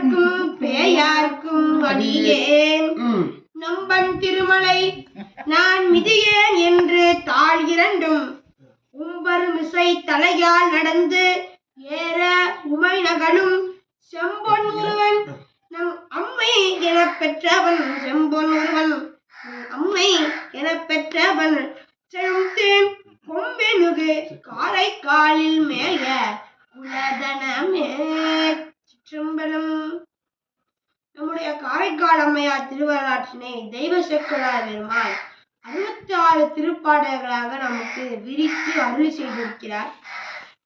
யாருக்கும் பேயார்க்கும் அடியேன். நம்பன் திருமலை நான் மிதியேன் என்று தாழ் இரண்டும். உம்பர் மிசை தலையால் நடந்து ஏற உமை நகலும். செம்பொன் ஒருவன் நம் அம்மை எனப் பெற்றவன். செம்பொன் ஒருவன் அம்மை எனப் பெற்றவன். செழுந்தேன் கொம்பெனுகு காரைக்காலில் மேய குலதனமே சிற்றம்பலம் நம்முடைய காரைக்கால் திருவரலாற்றினை தெய்வ செக்குலார் பெருமாள் அறுபத்தி ஆறு திருப்பாடல்களாக நமக்கு விரித்து அருளி செய்திருக்கிறார்.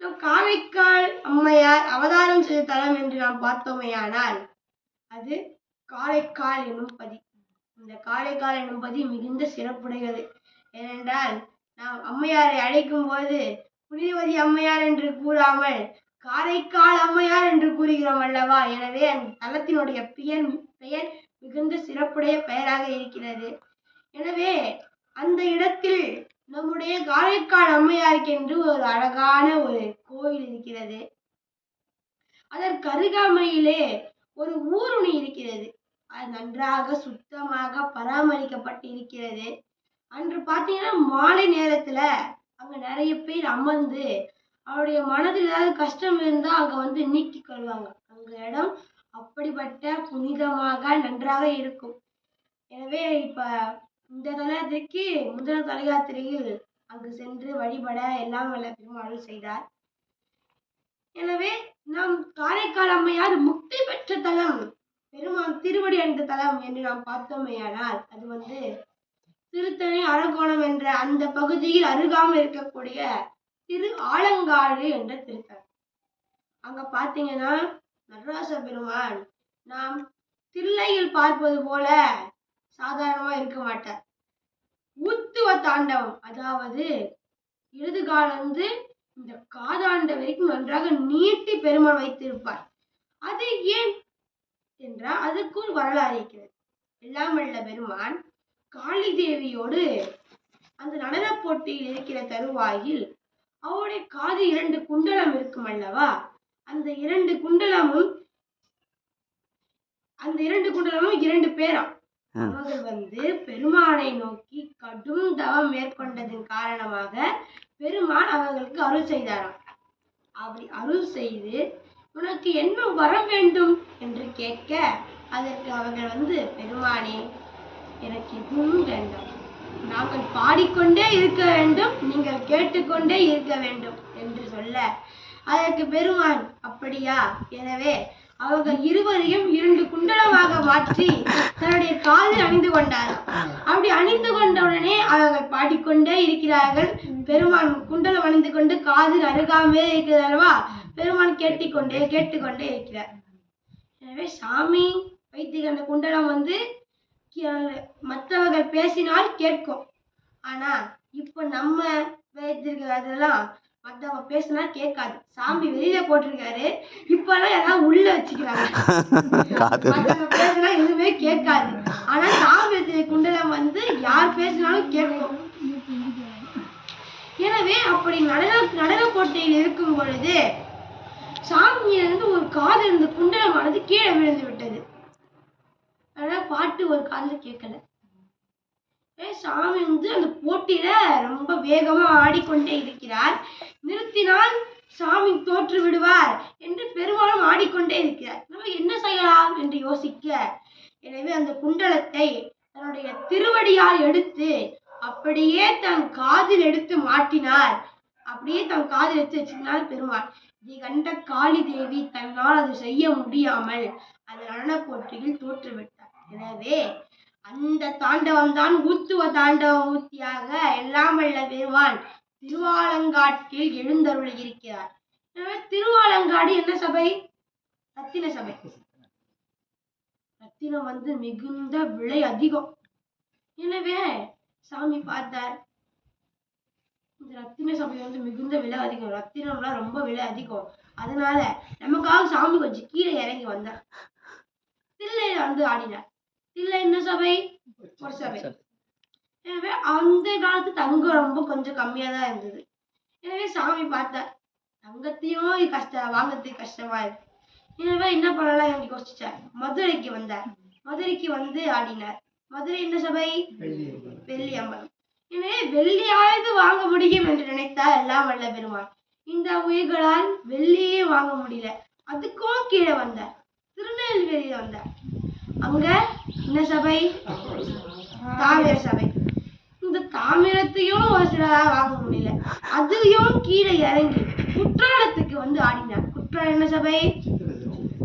நம் காரைக்கால் அம்மையார் அவதாரம் செய்த தலம் என்று நாம் பார்த்தோமேயானால் அது காரைக்கால் எனும் பதி இந்த காரைக்கால் எனும் பதி மிகுந்த சிறப்புடையது. ஏனென்றால் நாம் அம்மையாரை அழைக்கும் போது புனிதவதி அம்மையார் என்று கூறாமல் காரைக்கால் அம்மையார் என்று கூறுகிறோம் அல்லவா? எனவே அந்த தலத்தினுடைய பெயர் பெயர் மிகுந்த சிறப்புடைய பெயராக இருக்கிறது. எனவே அந்த இடத்தில் நம்முடைய காரைக்கால் அம்மையாருக்கென்று ஒரு அழகான ஒரு கோயில் இருக்கிறது. அதற்கு அருகாமையிலே ஒரு ஊருணி இருக்கிறது. அது நன்றாக சுத்தமாக பராமரிக்கப்பட்டு இருக்கிறது அன்று பார்த்தீங்கன்னா மாலை நேரத்துல அங்க நிறைய பேர் அமர்ந்து அவருடைய மனதில் ஏதாவது கஷ்டம் இருந்தால் அங்க வந்து நீக்கி கொள்வாங்க. அங்க இடம் அப்படிப்பட்ட புனிதமாக நன்றாக இருக்கும். எனவே இப்ப இந்த தலையாத்திரைக்கு முதல் தலையாத்திரையில் அங்கு சென்று வழிபட எல்லாம் வல்ல பெருமாள் செய்தார். எனவே நாம் காரைக்கால் அம்மையார் முக்தி பெற்ற தலம் பெருமாள் திருவடி அடைந்த தலம் என்று நாம் பார்த்தோமேயானால் அது வந்து திருத்தணி அரக்கோணம் என்ற அந்த பகுதியில் அருகாமல் இருக்கக்கூடிய திரு ஆலங்காடு என்ற திருத்தலம் அங்க பாத்தீங்கன்னா நடராச பெருமான் நாம் தில்லையில் பார்ப்பது போல சாதாரணமா இருக்க மாட்டார். ஊத்துவ தாண்டவம் அதாவது இடது காலிருந்து இந்த காதாண்ட வரைக்கும் நன்றாக நீட்டி பெருமான் வைத்திருப்பார். அது ஏன் என்றால் அதுக்கு ஒரு வரலாறு இருக்கிறது. எல்லாம் வல்ல பெருமான் காளி தேவியோடு அந்த நடனப் போட்டியில் இருக்கிற தருவாயில் அவருடைய காது இரண்டு குண்டலம் இருக்கும் அல்லவா? அந்த இரண்டு குண்டலமும் அந்த இரண்டு குண்டலமும் இரண்டு பேராம். அவர்கள் வந்து பெருமானை நோக்கி கடும் தவம் மேற்கொண்டதன் காரணமாக பெருமான் அவர்களுக்கு அருள் செய்தாராம். அப்படி அருள் செய்து உனக்கு என்ன வரம் வேண்டும்? என்று கேட்க அதற்கு அவர்கள் வந்து பெருமானே எனக்கு எதுவும் வேண்டாம். நாங்கள் பாடிக்கொண்டே இருக்க வேண்டும் நீங்கள் கேட்டுக்கொண்டே இருக்க வேண்டும் என்று சொல்ல அதற்கு பெருமான் அப்படியா? எனவே அவர்கள் இருவரையும் இரண்டு குண்டலமாக மாற்றி தன்னுடைய காதில் அணிந்து கொண்டார். அப்படி அணிந்து கொண்ட உடனே அவர்கள் பாடிக்கொண்டே இருக்கிறார்கள். பெருமான் குண்டலம் அணிந்து கொண்டு காதில் அருகாமே இருக்கிறது அல்லவா? பெருமான் கேட்டுக்கொண்டே கேட்டுக்கொண்டே இருக்கிறார். எனவே சாமி வைத்திருக்க அந்த குண்டலம் வந்து மற்றவர்கள் பேசினால் கேட்கும். ஆனா இப்போ நம்ம வைத்திருக்கிற அதெல்லாம் மற்றவங்க பேசினா கேட்காது. சாமி வெளியில போட்டிருக்காரு. இப்பெல்லாம் யாராவது உள்ள வச்சுக்கிறாங்க. மற்றவங்க பேசினா எதுவுமே கேட்காது. ஆனா சாமி குண்டலம் வந்து யார் பேசினாலும் கேட்கும். எனவே அப்படி நடன நடன போட்டியில் இருக்கும் பொழுது சாமியிலிருந்து ஒரு காதில் இருந்த குண்டலமானது கீழே விழுந்து விட்டது. ஆனா பாட்டு ஒரு காதுல கேட்கல. சாமி வந்து அந்த போட்டியில ரொம்ப வேகமா ஆடிக்கொண்டே இருக்கிறார். நிறுத்தினால் சாமி தோற்று விடுவார் என்று பெருமாளும் ஆடிக்கொண்டே இருக்கிறார். நம்ம என்ன செய்யலாம் என்று யோசிக்க. எனவே அந்த குண்டலத்தை தன்னுடைய திருவடியால் எடுத்து அப்படியே தன் காதில் எடுத்து மாட்டினார். அப்படியே தன் காதில் எடுத்து வச்சுக்கினார் பெருமாள். இதை கண்ட காளி தேவி தன்னால் அது செய்ய முடியாமல் அது நடன போட்டியில் தோற்றுவிட்டார் எனவே அந்த தாண்டவம் தான் ஊத்துவ தாண்டவ ஊர்த்தியாக எல்லாம் வல்ல பெருமான் திருவாலங்காட்டில் எழுந்தருள் இருக்கிறார். எனவே திருவாலங்காடு என்ன சபை? ரத்தின சபை. ரத்தினம் வந்து மிகுந்த விலை அதிகம். எனவே சாமி பார்த்தார். இந்த ரத்தின சபை வந்து மிகுந்த விலை அதிகம். ரத்தினம்லாம் ரொம்ப விலை அதிகம். அதனால நமக்காக சாமி கொஞ்சம் கீழே இறங்கி வந்தார். தில்லையில வந்து ஆடினார். இல்ல என்ன சபை? ஒரு சபை. எனவே அந்த காலத்து தங்கம் ரொம்ப கொஞ்சம் கம்மியா தான் இருந்தது. எனவே சாமி பார்த்தார் தங்கத்தையும் கஷ்டம் வாங்குறதுக்கு கஷ்டமா இருக்கு. எனவே என்ன பண்ணலாம் என்று யோசிச்சார். மதுரைக்கு வந்தார். மதுரைக்கு வந்து ஆடினார். மதுரை என்ன சபை? வெள்ளி அம்பலம் எனவே வெள்ளியாவது வாங்க முடியும் என்று நினைத்தார் எல்லாம் வல்ல பெருமாள் இந்த உயிர்களால் வெள்ளியே வாங்க முடியல. அதுக்கும் கீழே வந்தார். திருநெல்வேலியில வந்தார். அங்க என்ன சபை? தாமிர சபை. இந்த தாமிரத்தையும் ஒரு சிலரால் வாங்க முடியல. அதுலயும் கீழே இறங்கி குற்றாலத்துக்கு வந்து ஆடினார். குற்றாலம் என்ன சபை?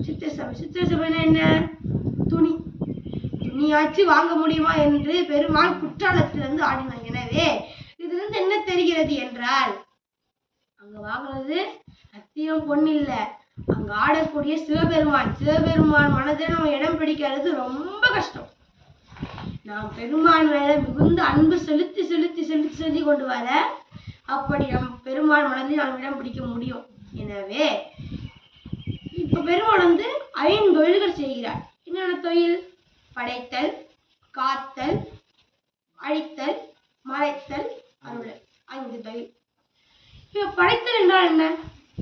சித்திர சபை. சித்திர சபைனா என்ன? துணி. துணியாச்சு வாங்க முடியுமா என்று பெருமாள் குற்றாலத்திலிருந்து ஆடினார். எனவே இதிலிருந்து என்ன தெரிகிறது என்றால் அங்க வாங்குறது சத்தியம் பொண்ணு இல்லை அங்க ஆடக்கூடிய சிவபெருமான். சிவபெருமான் மனதில் நம்ம இடம் பிடிக்கிறது ரொம்ப கஷ்டம். நாம் பெருமான் மேல மிகுந்த அன்பு செலுத்தி செலுத்தி செலுத்தி செலுத்தி கொண்டு வர அப்படி நம் பெருமான் மனதில் நாம் இடம் பிடிக்க முடியும். எனவே இப்ப பெருமான் வந்து ஐந்து தொழில்கள் செய்கிறார். என்னென்ன தொழில்? படைத்தல் காத்தல் அழித்தல் மறைத்தல் அருள் ஐந்து தொழில். இப்ப படைத்தல் என்றால் என்ன?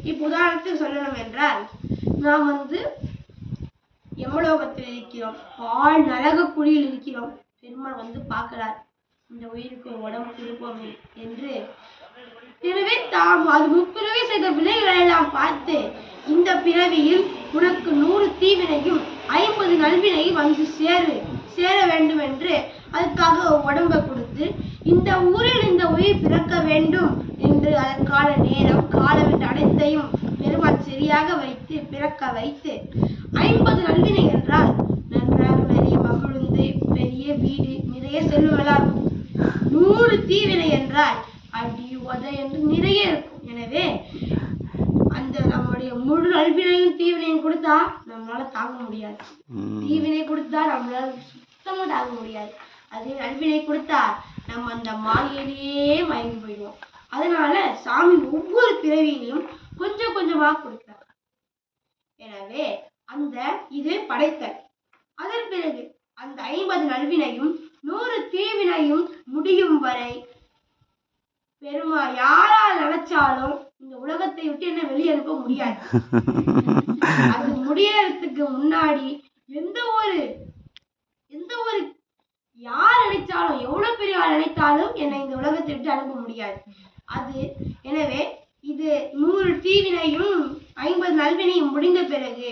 இப்ப உதாரணத்துக்கு சொல்லணும் என்றால் நாம் வந்து யமலோகத்தில் இருக்கிறோம். பால் நரக குழியில் இருக்கிறோம். பெருமாள் வந்து பார்க்கிறார். இந்த உயிருக்கு உடம்பு கொடுப்போமே என்று. எனவே தாம் அது முற்பிறவி செய்த வினைகளை எல்லாம் பார்த்து இந்த பிறவியில் உனக்கு நூறு தீவினையும் ஐம்பது நல்வினையும் வந்து சேரு சேர வேண்டும் என்று அதுக்காக உடம்பை கொடுத்து இந்த ஊரில் இந்த உயிர் பிறக்க வேண்டும் என்று அதற்கான நேரம் காலம் அனைத்தையும் பெருமாள் சரியாக வைத்து பிறக்க வைத்து ஐம்பது நல்வினை என்றால் நன்றாக நிறைய மகிழ்ந்து பெரிய வீடு நிறைய இருக்கும் நூறு தீவினை என்றால் அடி உத என்று நிறைய இருக்கும். எனவே அந்த நம்முடைய முழு நல்வினையும் தீவினையும் கொடுத்தா நம்மளால தாங்க முடியாது. தீவினை கொடுத்தா நம்மளால சுத்தமா தாங்க முடியாது. அதே நல்வினை கொடுத்தா நம்ம அந்த மாயையிலேயே மயங்கி போயிடுவோம். அதனால சாமி ஒவ்வொரு பிறவியிலும் கொஞ்சம் கொஞ்சமா கொடுத்தார் எனவே அந்த இது படைத்தல். அதன் பிறகு அந்த ஐம்பது நல்வினையும் நூறு தீவினையும் முடியும் வரை பெருமா யாரால் நினைச்சாலும் இந்த உலகத்தை விட்டு என்ன வெளியே அனுப்ப முடியாது. அது முடியறதுக்கு முன்னாடி எந்த ஒரு எந்த ஒரு யார் நினைச்சாலும் எவ்வளவு பெரிய ஆள் நினைத்தாலும் என்னை இந்த உலகத்தை விட்டு அனுப்ப முடியாது. அது எனவே இது நூறு தீவினையும் ஐம்பது நல்வினையும் முடிந்த பிறகு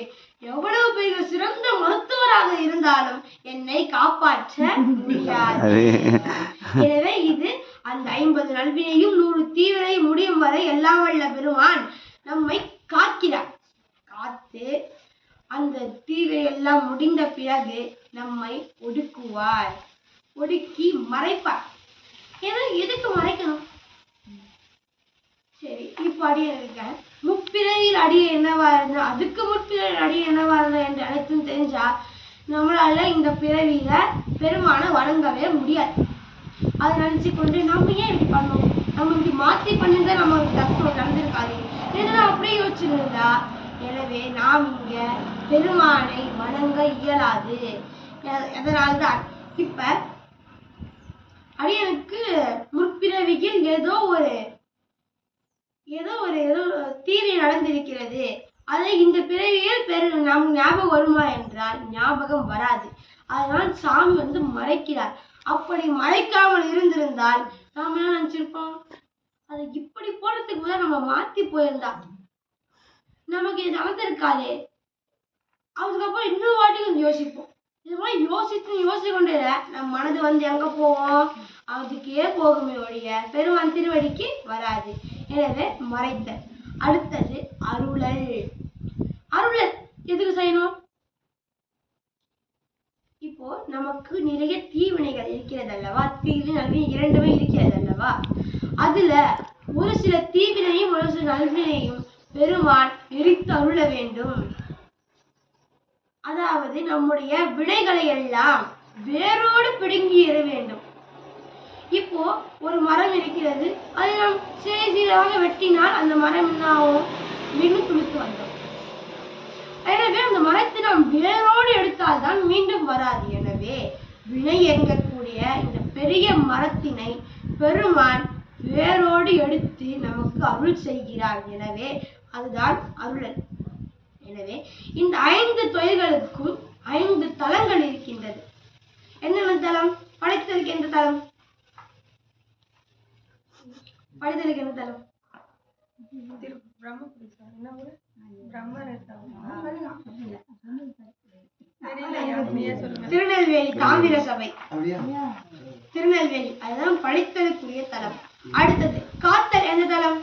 எவ்வளவு பெரிய சிறந்த மருத்துவராக இருந்தாலும் என்னை காப்பாற்ற முடியாது. எனவே இது அந்த ஐம்பது நல்வினையும் நூறு தீவினையும் முடியும் வரை எல்லாம் வல்ல பெருமான் நம்மை காக்கிறார். காத்து அந்த தீவை எல்லாம் முடிந்த பிறகு நம்மை ஒடுக்குவார். ஒடுக்கி மறைப்பார். ஏன்னா எதுக்கு மறைக்கணும்? சரி இப்ப அடிய இருக்கேன் முப்பிறவியில் அடிய என்னவா இருந்தா அதுக்கு முற்பிறவியில் அடிய என்னவா இருந்தா என்று அனைத்தும் தெரிஞ்சா நம்மளால இந்த பிறவியில பெருமான வணங்கவே முடியாது. அதை நினைச்சு கொண்டு நம்ம ஏன் இப்படி பண்ணோம் நம்ம இப்படி மாத்தி பண்ணிருந்தா நம்ம தப்பு நடந்திருக்காது. ஏன்னா அப்படியே யோசிச்சிருந்தா எனவே நாம் இங்க பெருமானை வணங்க இயலாது. எ- அதனால்தான் இப்ப அடியனுக்கு முற்பிறவியில் ஏதோ ஒரு ஏதோ ஒரு ஏதோ தீவி நடந்திருக்கிறது. அதை இந்த பிறவியில் பெரு நம் ஞாபகம் வருமா என்றால் ஞாபகம் வராது. அதனால் சாமி வந்து மறைக்கிறார். அப்படி மறைக்காமல் இருந்திருந்தால் நாம் என்ன நினைச்சிருப்போம்? அதை இப்படி போடுறதுக்கு கூட நம்ம மாத்தி போயிருந்தா நமக்கு இது நடந்திருக்காதே அதுக்கப்புறம் இன்னொரு வாட்டி கொஞ்சம் யோசிப்போம். இது மாதிரி யோசித்து யோசிச்சு நம் நம்ம மனது வந்து எங்க போவோம்? அதுக்கே போகுமே ஒழிய பெருமான் திருவடிக்கு வராது. எனவே மறைத்தல். அடுத்தது அருளல். அருளல். எதுக்கு செய்யணும்? இப்போ நமக்கு நிறைய தீவினைகள் இருக்கிறது அல்லவா தீவினை நல்வினை இரண்டுமே இருக்கிறது அல்லவா அதுல ஒரு சில தீவினையும் ஒரு சில நல்வினையும் பெருமான் எரித்து அருள வேண்டும். அதாவது நம்முடைய விடைகளை எல்லாம் வேரோடு பிடுங்கி எற வேண்டும். இப்போ ஒரு மரம் இருக்கிறது. அதை நாம் சிறிய சீராக வெட்டினால் அந்த மரம் என்ன ஆகும்? மீண்டும் துளுத்து வந்துடும். எனவே அந்த மரத்தை நாம் வேரோடு எடுத்தால்தான் மீண்டும் வராது. எனவே வினை எங்கக்கூடிய இந்த பெரிய மரத்தினை பெருமான் வேரோடு எடுத்து நமக்கு அருள் செய்கிறார். எனவே அதுதான் அருளல். எனவே இந்த ஐந்து தொழில்களுக்கும் ஐந்து தலங்கள் இருக்கின்றது. என்னென்ன தலம் படைத்தலுக்கு எந்த தலம் படைத்தலுக்கு எந்த தலம் திருநெல்வேலி தாமிர சபை. திருநெல்வேலி அதுதான் படித்தலுக்குரிய தலம் அடுத்தது காத்தல் எந்த தலம்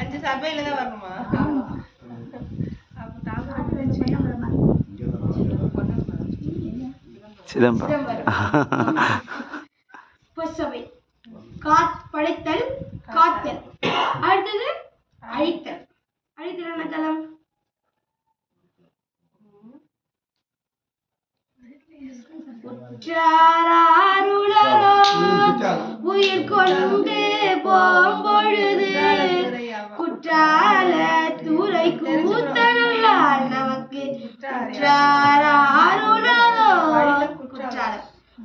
அஞ்சு சபையில தான் வரணுமா? அப்ப தாமிரபரணி சிதம்பரம். சிதம்பரம் பொற்சபை காத் படைத்தல் காத்தல். அடுத்தது அழித்தல். அழித்தல் என்ன தலம் உற்றாருளரோ உயிர் கொண்டு போம்பொழுது குற்றால துறை கூத்தனல்லால் நமக்கு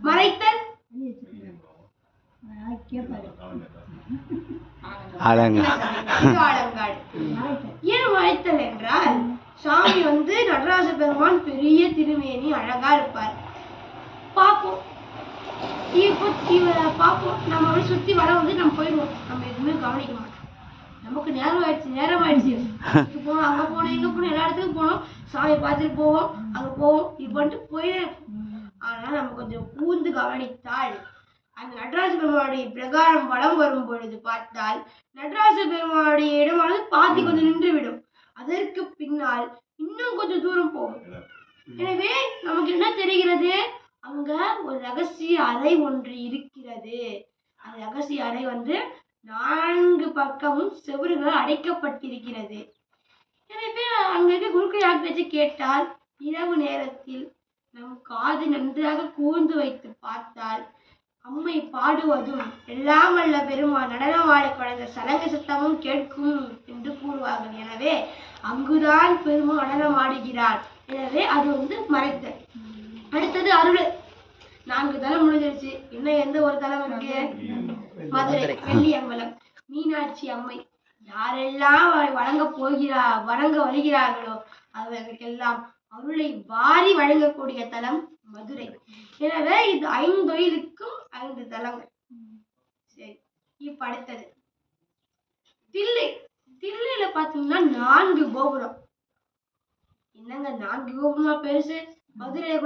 மறைத்தல். ஏன் மறைத்தல் என்றால் சாமி வந்து நடராஜ பெருமான் பெரிய திருமேனி அழகா இருப்பார். பார்ப்போம். இப்போ இவரை பார்ப்போம் நம்ம வந்து சுத்தி வர வந்து நம்ம போயிடுவோம் நம்ம எதுவுமே கவனிக்க மாட்டோம் நமக்கு நேரம் ஆயிடுச்சு நேரம் ஆயிடுச்சு இங்க போனோம் அங்க போனோம் இங்க போனோம் எல்லா இடத்துக்கும் போனோம் சாமியை பார்த்துட்டு போவோம் அங்க போவோம் இது பண்ணிட்டு போயிட்டே இருப்போம் ஆனா நம்ம கொஞ்சம் கூர்ந்து கவனித்தால் அந்த நடராஜ பெருமானுடைய பிரகாரம் வலம் வரும் பொழுது பார்த்தால் நடராஜ பெருமானுடைய இடமானது பாதி கொஞ்சம் நின்று விடும் அதற்கு பின்னால் இன்னும் கொஞ்சம் தூரம் போகும் எனவே நமக்கு என்ன தெரிகிறது? அங்க ஒரு ரகசிய அறை ஒன்று இருக்கிறது. அந்த ரகசிய அறை வந்து நான்கு பக்கமும் செவுறுகளால் அடைக்கப்பட்டிருக்கிறது. எனவே அங்க இருக்க குருக்கள் கேட்டால் இரவு நேரத்தில் நம் காது நன்றாக கூர்ந்து வைத்து பார்த்தால் அம்மை பாடுவதும் எல்லாம் வல்ல பெருமான் நடனமாடி குழந்த சலங்க சத்தமும் கேட்கும் என்று கூறுவார்கள். எனவே அங்குதான் பெருமான் நடனமாடுகிறார். எனவே அது வந்து மறைத்தல். அடுத்தது அருள். நான்கு தலம் முடிஞ்சிருச்சு. இன்னும் எந்த ஒரு தலம் இருக்கு? மதுரை வெள்ளியம்பலம் மீனாட்சி அம்மை. யாரெல்லாம் வணங்க போகிறா வணங்க வருகிறார்களோ அவர்களுக்கெல்லாம் அருளை வாரி வழங்கக்கூடிய தலம் மதுரை. எனவே இது ஐந்தொழிலுக்கும் ஐந்து தலங்கள். சரி இப்ப அடுத்தது. தில்லை. தில்லையில பாத்தீங்கன்னா நான்கு கோபுரம். என்னங்க நான்கு கோபுரமா பெருசு? மதுரையில கூட